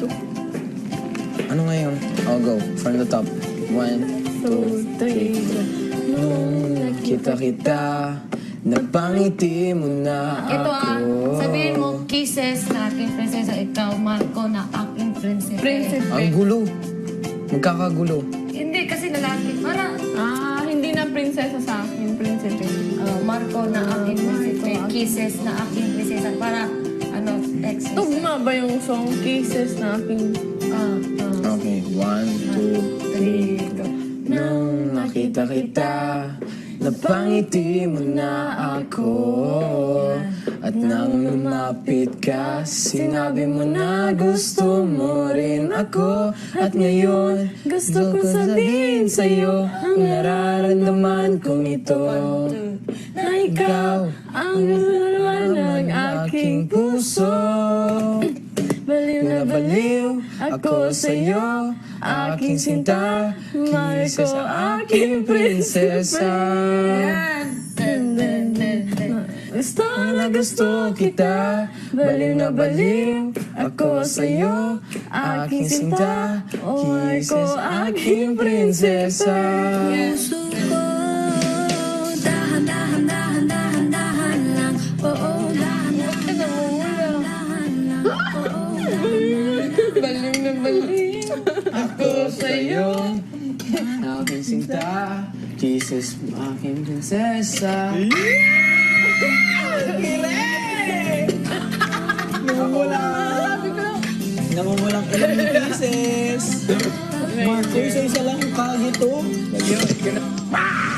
two, Ano ngayon? I'll go. From the top. One, two, three. Nung nakita kita, napangiti mo na Ito ah, ako. sabihin mo, kisses na aking prinsesa. Ikaw, Marco, na aking prinsesa. Prinsipe. Ang gulo. Magkakagulo. Hindi, kasi lalaki. Para, Ah, hindi na prinsesa sa akin, prinsipe. uh, Marco na aking prinsesa. Kisses na aking prinsesa. Para, ano, ex. Tugma ba yung song Kisses na aking... Ah, ah. Okay, one, two, Three, go. Nung nakita kita, napangiti mo na ako At nang lumapit ka, sinabi mo na gusto mo rin ako At ngayon, gusto ko sabihin sa'yo Ang nararamdaman kong ito Na ikaw ang aking puso. Baliw na baliw ako sa'yo, aking sinta, sa aking prinsesa. Gusto na gusto kita, baliw na baliw ako sa'yo, aking sinta, sa aking prinsesa. Puso ko, Baliw na baliw ako sa'yo. Ang aking sinta, kisses ang aking prinsesa. Namumulang ka lang ng kisses. Marco, isa lang yung kagito. Nagyan ka na.